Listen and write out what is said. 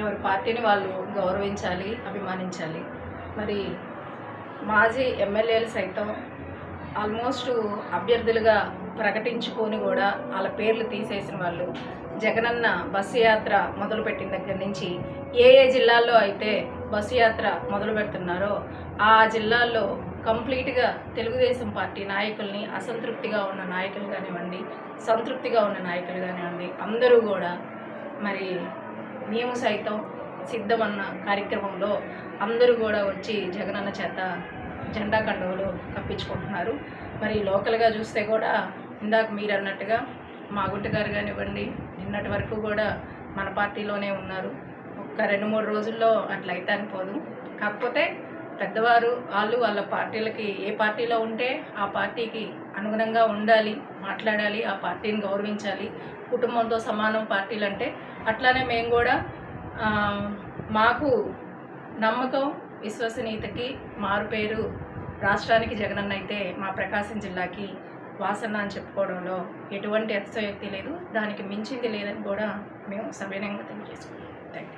ఎవరి పార్టీని వాళ్ళు గౌరవించాలి అభిమానించాలి. మరి మాజీ ఎమ్మెల్యేలు సైతం ఆల్మోస్ట్ అభ్యర్థులుగా ప్రకటించుకొని కూడా వాళ్ళ పేర్లు తీసేసిన వాళ్ళు. జగనన్న బస్సు యాత్ర మొదలుపెట్టిన దగ్గర నుంచి ఏ ఏ జిల్లాల్లో అయితే బస్సు యాత్ర మొదలు పెడుతున్నారో ఆ జిల్లాల్లో కంప్లీట్గా తెలుగుదేశం పార్టీ నాయకుల్ని అసంతృప్తిగా ఉన్న నాయకులు కానివ్వండి సంతృప్తిగా ఉన్న నాయకులు కానివ్వండి అందరూ కూడా మరి మేము సైతం సిద్ధమన్న కార్యక్రమంలో అందరూ కూడా వచ్చి జగనన్న చేత జెండా కండువలు కప్పించుకుంటున్నారు. మరి లోకల్గా చూస్తే కూడా ఇందాక మీరు అన్నట్టుగా మా గుంటగారు కానివ్వండి నిన్నటి వరకు కూడా మన పార్టీలోనే ఉన్నారు. ఒక్క రెండు మూడు రోజుల్లో అట్లయితే అనిపోదు కాకపోతే పెద్దవారు వాళ్ళు వాళ్ళ పార్టీలకి ఏ పార్టీలో ఉంటే ఆ పార్టీకి అనుగుణంగా ఉండాలి మాట్లాడాలి ఆ పార్టీని గౌరవించాలి. కుటుంబంతో సమానం పార్టీలు అంటే అట్లానే మేము కూడా మాకు నమ్మకం విశ్వసనీయతకి మారు పేరు రాష్ట్రానికి జగనన్న అయితే మా ప్రకాశం జిల్లాకి వాసన అని చెప్పుకోవడంలో ఎటువంటి అతిశయోక్తి లేదు. దానికి మించింది లేదని కూడా మేము సవినయంగా తెలియజేసుకున్నాం థ్యాంక్ యూ